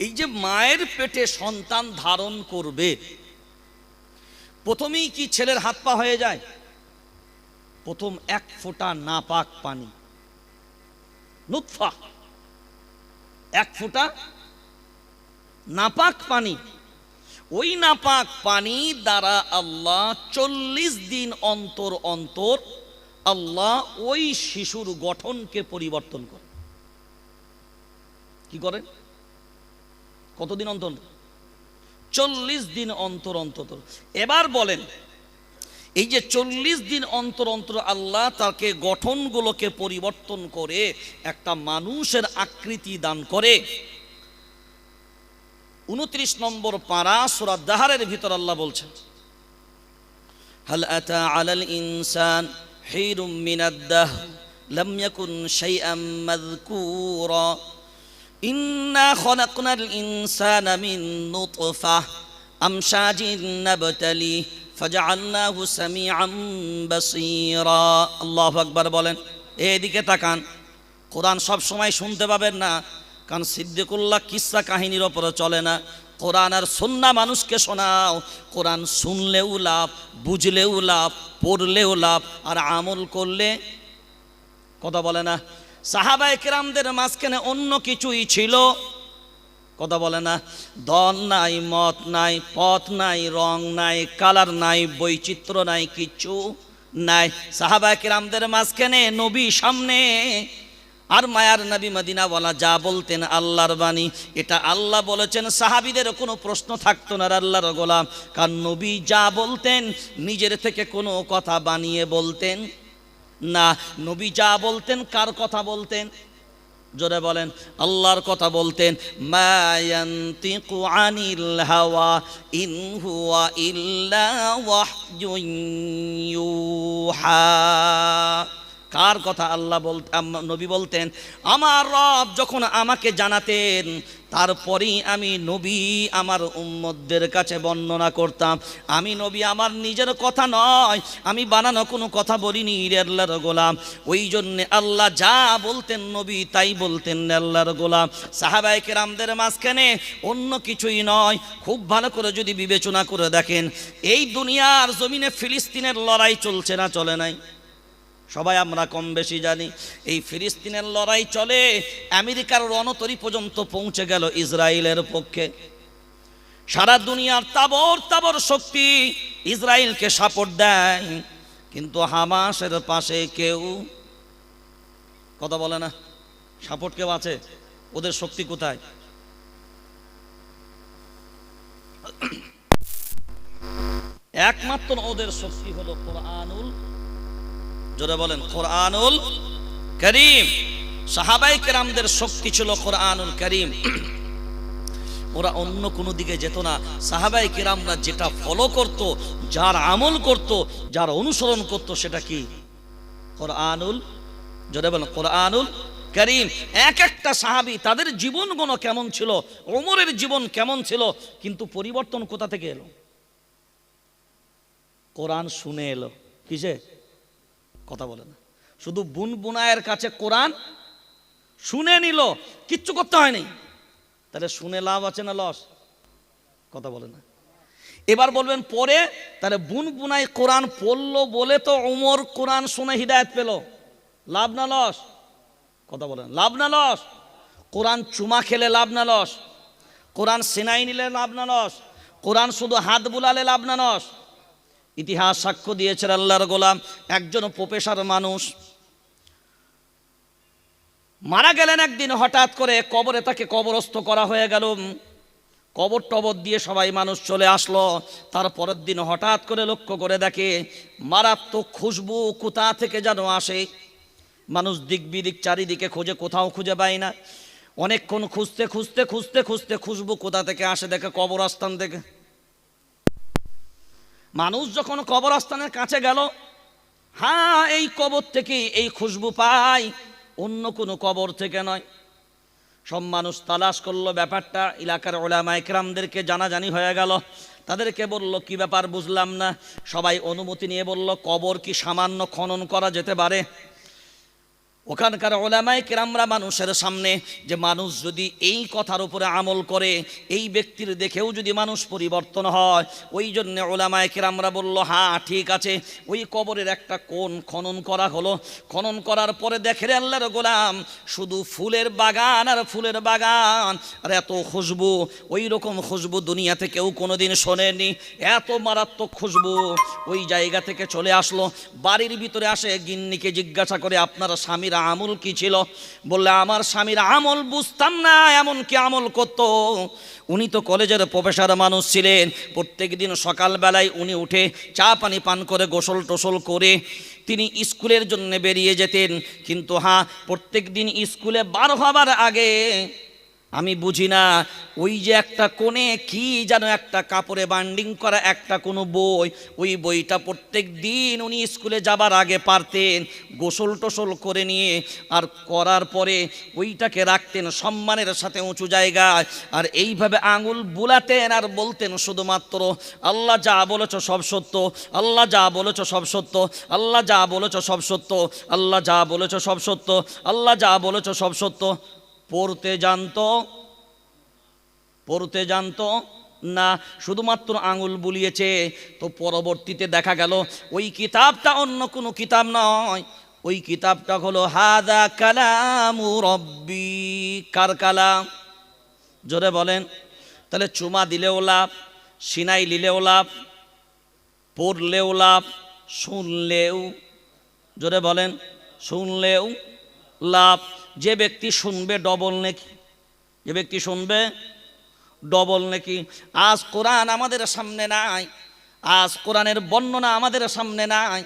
এই যে মায়ের পেটে সন্তান ধারণ করবে, প্রথমেই কি ছেলের হাত পা হয়ে যায়? প্রথম এক ফোঁটা নাপাক পানি। নুৎফা। এক ফোঁটা নাপাক পানি। ওই নাপাক পানি দ্বারা আল্লাহ চল্লিশ দিন অন্তর অন্তর আল্লাহ ওই শিশুর গঠনকে পরিবর্তন করে কি করেন? কতদিন অন্তর? চল্লিশ দিন অন্তর অন্তর। এবার বলেন, এই যে চল্লিশ দিন অন্তর অন্তর আল্লাহ তাকে গঠনগুলোকে পরিবর্তন করে একটা মানুষের আকৃতি দান করে। উনত্রিশ নম্বর পাড়া সুরা দাহারের ভিতর আল্লাহ বলছেন, হাল আতা আলাল ইনসান হিরুম মিনাদ্দাহ লাম ইয়াকুন শাইআম ইন্না বলেন। এদিকে তাকান। কোরআন সময় শুনতে পাবেন না, কারণ সিদ্দিকুল্লাহ কিসা কাহিনীর ওপরে চলে না। কোরআন আর সুন্না মানুষকে শোনাও। কোরআন শুনলেও লাভ, বুঝলেও লাভ, পড়লেও লাভ, আর আমল করলে কথা বলে না। সাহাবায়ে কেরামদের মাঝখানে অন্য কিছুই ছিল। কথা বলে না দল নাই, মত নাই, পথ নাই, রং নাই, কালার নাই, বৈচিত্র্য নাই, কিচ্ছু নাই। সাহাবায়ে কেরামদের মাঝখানে নবী সামনে আর মায়ার নবী মদিনাওয়ালা যা বলতেন আল্লাহর বাণী, এটা আল্লাহ বলেছেন, সাহাবিদের কোনো প্রশ্ন থাকতো না আল্লাহর গোলাম। কারণ নবী যা বলতেন, নিজের থেকে কোনো কথা বানিয়ে বলতেন। না, নবী যা বলতেন, কার কথা বলতেন? জোরে বলেন, আল্লাহর কথা বলতেন হাওয়া কার কথা আল্লাহ বলতে নবী বলতেন, আমার রব যখন আমাকে জানাতেন তারপরেই আমি নবী আমার উম্মতদের কাছে বর্ণনা করতাম। আমি নবী আমার নিজের কথা নয়, আমি বানানো কোনো কথা বলিনি আল্লাহর গোলাম। ওই জন্যে আল্লাহ যা বলতেন নবী তাই বলতেন আল্লাহর গোলাম। সাহাবাই কেরামদের মাঝখানে অন্য কিছুই নয়, খুব ভালো করে যদি বিবেচনা করে দেখেন, এই দুনিয়ার জমিনে ফিলিস্তিনের লড়াই চলছে না, চলে নাই। সবাই আমরা কম বেশি জানি। এই ফিলিস্তিনের লড়াই চলে, আমেরিকার রণতরী পর্যন্ত পৌঁছে গেল ইসরায়েলের পক্ষে। সারা দুনিয়ার তাবর তাবর শক্তি ইসরায়েলকে সাপোর্ট দেয়, কিন্তু হামাসের পাশে কেউ কথা বলে না। সাপোর্ট কেউ আছে? ওদের শক্তি কোথায়? একমাত্র ওদের শক্তি হলো কোরআনুল জোরে বলেন, কোরআনুল করিম। সাহাবাই কেরামদের শক্তি ছিল কোরআনুল করিম। ওরা অন্য কোনো দিকে যেত না। সাহাবাই কেরামরা যেটা ফলো করত, যার আমল করত, যার অনুসরণ করত, সেটা কি? কোরআনুল, জোরে বলেন, কোরআনুল করিম। এক একটা সাহাবি তাদের জীবনগুলো কেমন ছিল, ওমরের জীবন কেমন ছিল, কিন্তু পরিবর্তন কোথা থেকে এলো? কোরআন শুনে এলো। কিসে? কথা বলে না। শুধু বুন বুনায়ের কাছে কোরআন শুনে নিল, কিচ্ছু করতে হয়নি। তাহলে শুনে লাভ আছে না লস? কথা বলে না। এবার বলবেন, পরে তাহলে বুন বুনাই কোরআন পড়ল বলে তো ওমর কোরআন শুনে হিদায়ত পেল। লাভ না লস? কথা বলেন লাভ না লস? কোরআন চুমা খেলে লাভ না লস? কোরআন সেনাই নিলে লাভ না লস? কোরআন শুধু হাত বুলালে লাভ না লস? ইতিহাস সাক্ষ্য দিয়েছেন আল্লাহর গোলাম। একজন প্রফেসর মানুষ মারা গেলেন একদিন, হঠাৎ করে কবরে তাকে কবরস্থ করা হয়ে গেল। কবর টবর দিয়ে সবাই মানুষ চলে আসলো। তার পরের দিন হঠাৎ করে লক্ষ্য করে দেখে মারাত্মক খুশবু কোথা থেকে যেন আসে। মানুষ দিক বিদিক চারিদিকে খোঁজে, কোথাও খুঁজে পায় না। অনেকক্ষণ খুঁজতে খুঁজতে খুঁজতে খুঁজতে খুশবু কোথা থেকে আসে, দেখে কবরস্থান থেকে মানুষ যখন কবরস্থানের কাছে গেল হ্যাঁ এই কবর থেকে এই খুশবু পাই, অন্য কোনো কবর থেকে নয়। সব মানুষ তালাশ করল ব্যাপারটা, এলাকার ওলামা একরামদেরকে জানাজানি হয়ে গেল। তাদেরকে বলল, কি ব্যাপার বুঝলাম না? সবাই অনুমতি নিয়ে বলল, কবর কি সামান্য খনন করা যেতে পারে? ওখানকার ওলামায় কেরামরা মানুষের সামনে যে মানুষ যদি এই কথার উপরে আমল করে, এই ব্যক্তির দেখেও যদি মানুষ পরিবর্তন হয়, ওই জন্য ওলামায় কেরামরা বলল হ্যাঁ ঠিক আছে। ওই কবরের একটা কোণ খনন করা হলো। খনন করার পরে দেখে আল্লাহর গোলাম, শুধু ফুলের বাগান আর ফুলের বাগান, আর এত খুশবু। ওই রকম খুশবু দুনিয়াতে কেউ কোনোদিন শোনেনি এত মারাত্মক খুশবু ওই জায়গা থেকে চলে আসলো। বাড়ির ভিতরে আসে গিন্নিকে জিজ্ঞাসা করে, আপনার স্বামীর আমল কি ছিল? বললে, আমার স্বামীর আমল বুঝতাম না এমন কি আমল করতো। উনি তো কলেজের প্রফেসর মানুষ ছিলেন। প্রত্যেক দিন সকালবেলায় উনি উঠে চা পানি পান করে, গোসল টোসল করে তিনি স্কুলের জন্য বেরিয়ে যেতেন। কিন্তু হ্যাঁ প্রত্যেক দিন স্কুলে বার হবার আগে আমি বুঝি না, ওই যে একটা কোণে কি যেন একটা কাপড়ে বান্ডিং করা একটা কোনো বই, ওই বইটা প্রত্যেক দিন উনি স্কুলে যাবার আগে পারতেন, গোসল টোসল করে নিয়ে, আর করার পরে ওইটাকে রাখতেন সম্মানের সাথে উঁচু জায়গায়, আর এইভাবে আঙুল বুলাতেন আর বলতেন শুধুমাত্র, আল্লাহ যা বলেছ সব সত্য, আল্লাহ যা বলেছ সব সত্য, আল্লাহ যা বলেছ সব সত্য, আল্লাহ যা বলেছ সব সত্য, আল্লাহ যা বলেছ সব সত্য। পড়তে জানতো পড়তে জানতো, না, শুধুমাত্র আঙুল বুলিয়েছে, তো পরবর্তীতে দেখা গেল, ওই কিতাবটা অন্য কোনো কিতাব নয়, ওই কিতাবটা হলো, হাদা কালামু রব্বি কার কালাম? জোরে বলেন, তাহলে চুমা দিলেও লাভ, সিনাই নিলেও লাভ, পড়লেও লাভ, শুনলেও, জোরে বলেন, শুনলেও লাভ। যে ব্যক্তি শুনবে ডবল নেকি। যে ব্যক্তি শুনবে ডবল নাকি। আজ কোরআন আমাদের সামনে নাই। আজ কোরআনের বর্ণনা আমাদের সামনে নাই।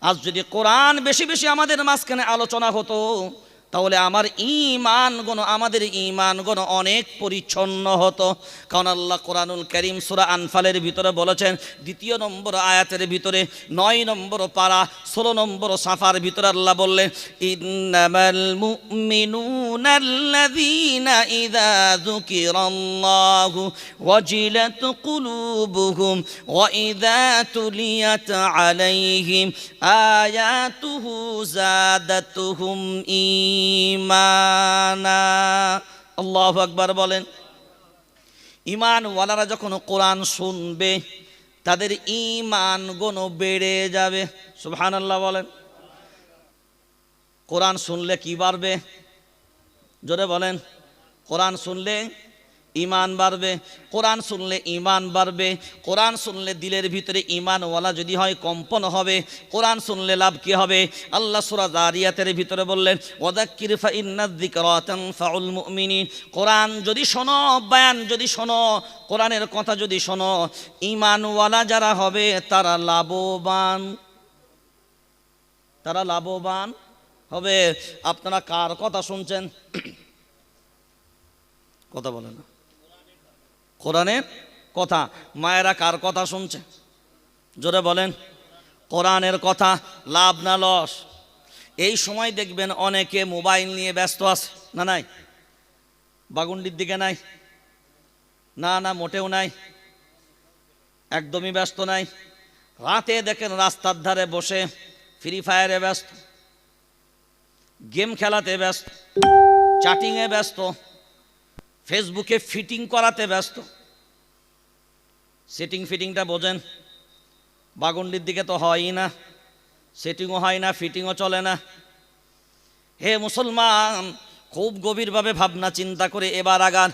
আজ যদি কোরআন বেশি বেশি আমাদের মাঝখানে আলোচনা হতো তাহলে আমার ইমান গণ, আমাদের ইমান গণ অনেক পরিচ্ছন্ন হতো। কারণ আল্লাহ কোরআনুল করিম সুরা আনফালের ভিতরে বলেছেন, দ্বিতীয় নম্বর আয়াতের ভিতরে, নয় নম্বর পাড়া ষোলো নম্বর সাফার ভিতরে আল্লাহ বললেন, ইন্নামাল আলাইহিম, আয়াতুহু জাদাতুহুম ঈমানা আল্লাহু আকবার বলেন। ইমানওয়ালারা যখন কোরআন শুনবে, তাদের ইমান গুণ বেড়ে যাবে। সুবহানাল্লাহ বলেন। কোরআন শুনলে কি বাড়বে? জোরে বলেন। কোরআন শুনলে ইমান বাড়বে, কোরআন শুনলে ইমান বাড়বে, কোরআন শুনলে দিলের ভিতরে ইমানওয়ালা যদি হয় কম্পন হবে, কোরআন শুনলে লাভ কী হবে? আল্লাহ সুরা দারিয়াতের ভিতরে বললেন ওদাক্কির ফাউল মুমিনিন কোরআন যদি শোনো, বয়ান যদি শোনো, কোরআনের কথা যদি শোনো ইমানওয়ালা যারা হবে তারা লাভবান। তারা লাভবান হবে। আপনারা কার কথা শুনছেন? কথা বলে না। কোরআনের কথা। মায়েরা কার কথা শুনছে? জোরে বলেন। কোরআনের কথা, লাভ না লস? এই সময় দেখবেন অনেকে মোবাইল নিয়ে ব্যস্ত আছে। না নাই? বাগুন্ডির দিকে নাই? না না, মোটেও নাই। একদমই ব্যস্ত নাই। রাতে দেখেন রাস্তার ধারে বসে ফ্রি ফায়ারে ব্যস্ত। গেম খেলাতে ব্যস্ত। চাটিংয়ে ব্যস্ত। ফেসবুকে ফিটিং করাতে ব্যস্ত। সেটিং ফিটিংটা বোঝেন, বাগুন্ডির দিকে তো হয়ই না সেটিংও হয় না ফিটিংও চলে না। হে মুসলমান, খুব গভীরভাবে ভাবনা চিন্তা করে এবার আগান।